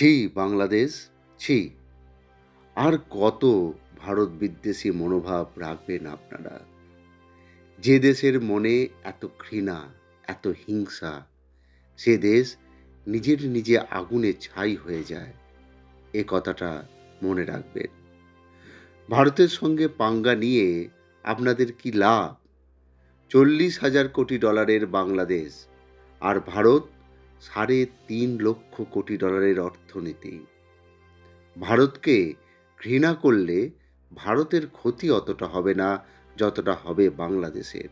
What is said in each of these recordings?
ছি, বাংলাদেশ, ছি। আর কত ভারত বিদ্বেষী মনোভাব রাখবেন আপনারা? যে দেশের মনে এত ঘৃণা, এত হিংসা, সে দেশ নিজের নিজে আগুনে ছাই হয়ে যায়, এ কথাটা মনে রাখবেন। ভারতের সঙ্গে পাঙ্গা নিয়ে আপনাদের কি লাভ? চল্লিশ হাজার কোটি ডলারের বাংলাদেশ, আর ভারত সাড়ে তিন লক্ষ কোটি ডলারের অর্থনীতি। ভারতকে ঘৃণা করলে ভারতের ক্ষতি অতটা হবে না, যতটা হবে বাংলাদেশের।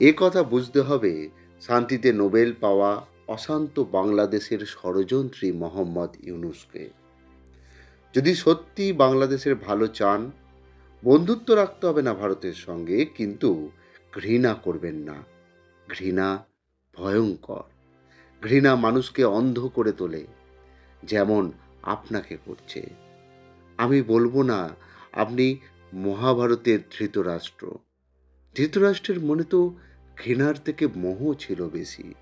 এ কথা বুঝতে হবে শান্তিতে নোবেল পাওয়া অশান্ত বাংলাদেশের ষড়যন্ত্রী মোহাম্মদ ইউনুসকে। যদি সত্যি বাংলাদেশের ভালো চান, বন্ধুত্ব রাখতে হবে না ভারতের সঙ্গে, কিন্তু ঘৃণা করবেন না। ঘৃণা ভয়ঙ্কর। ঘৃণা মানুষকে অন্ধ করে তোলে, যেমন আপনাকে করছে। আমি বলব না, আপনি মহাভারতের ধৃতরাষ্ট্র। ধৃতরাষ্ট্রের মনে তো ঘৃণার থেকে মোহ ছিল বেশি।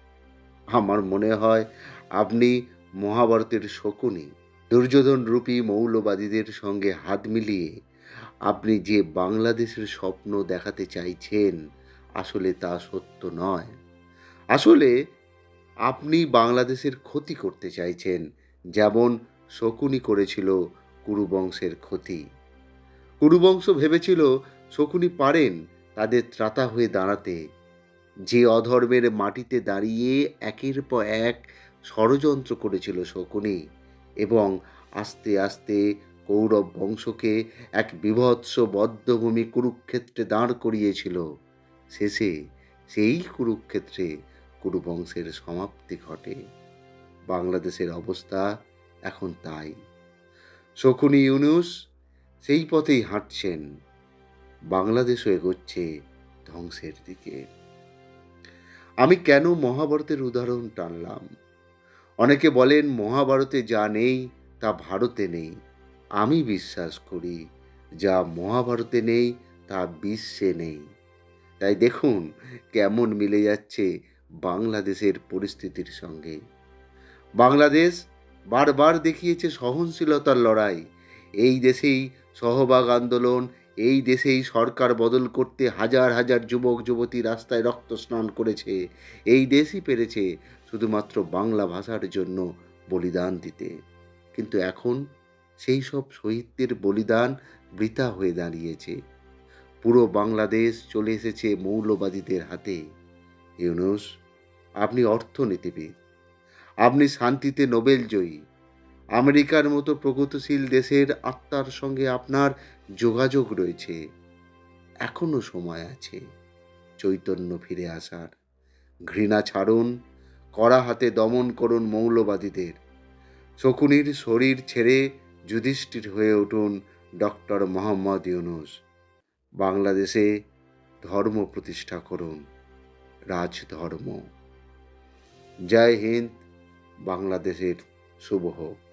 আমার মনে হয় আপনি মহাভারতের শকুনি। দুর্যোধন রূপী মৌলবাদীদের সঙ্গে হাত মিলিয়ে আপনি যে বাংলাদেশের স্বপ্ন দেখাতে চাইছেন, আসলে তা সত্য নয়। আসলে আপনি বাংলাদেশের ক্ষতি করতে চাইছেন, যেমন শকুনি করেছিল কুরুবংশের ক্ষতি। কুরুবংশ ভেবেছিল শকুনি পারেন তাদের ত্রাতা হয়ে দাঁড়াতে। যে অধর্মের মাটিতে দাঁড়িয়ে একের পর এক ষড়যন্ত্র করেছিল শকুনি এবং আস্তে আস্তে কৌরব বংশকে এক বিভৎস বদ্ধভূমি কুরুক্ষেত্রে দাঁড় করিয়েছিল। শেষে সেই কুরুক্ষেত্রে কুরুবংশের সমাপ্তি ঘটে। বাংলাদেশের অবস্থা এখন তাই। শকুনি ইউনুস সেই পথেই হাঁটছেন। বাংলাদেশও এগোচ্ছে ধ্বংসের দিকে। আমি কেন মহাভারতের উদাহরণ টানলাম? অনেকে বলেন, মহাভারতে যা নেই, তা ভারতে নেই। আমি বিশ্বাস করি, যা মহাভারতে নেই, তা বিশ্বে নেই। তাই দেখুন, কেমন মিলে যাচ্ছে বাংলাদেশের পরিস্থিতির সঙ্গে। বাংলাদেশ বারবার দেখিয়েছে সহনশীলতার লড়াই। এই দেশেই সহবাগ আন্দোলন, এই দেশেই সরকার বদল করতে হাজার হাজার যুবক, যুবতী রাস্তায় রক্ত স্নান করেছে। এই দেশই পেরেছে শুধুমাত্র বাংলা ভাষার জন্য বলিদান দিতে। কিন্তু এখন সেই সব শহীদদের বলিদান বৃথা হয়ে দাঁড়িয়েছে। পুরো বাংলাদেশ চলে এসেছে মৌলবাদীদের হাতে। ইউনুস আপনি অর্থনীতিবিদ। আপনি শান্তিতে নোবেল জয়ী। আমেরিকার মতো প্রগতিশীল দেশের আত্মার সঙ্গে আপনার যোগাযোগ রয়েছে। এখনও সময় আছে চৈতন্য ফিরে আসার। ঘৃণা ছাড়ুন, কড়া হাতে দমন করুন মৌলবাদীদের। শকুনির শরীর ছেড়ে যুধিষ্ঠির হয়ে উঠুন ডক্টর মোহাম্মদ ইউনুস। বাংলাদেশে ধর্ম প্রতিষ্ঠা করুন, রাজধর্ম। জয় হিন্দ বাংলাদেশের শুভ হোক।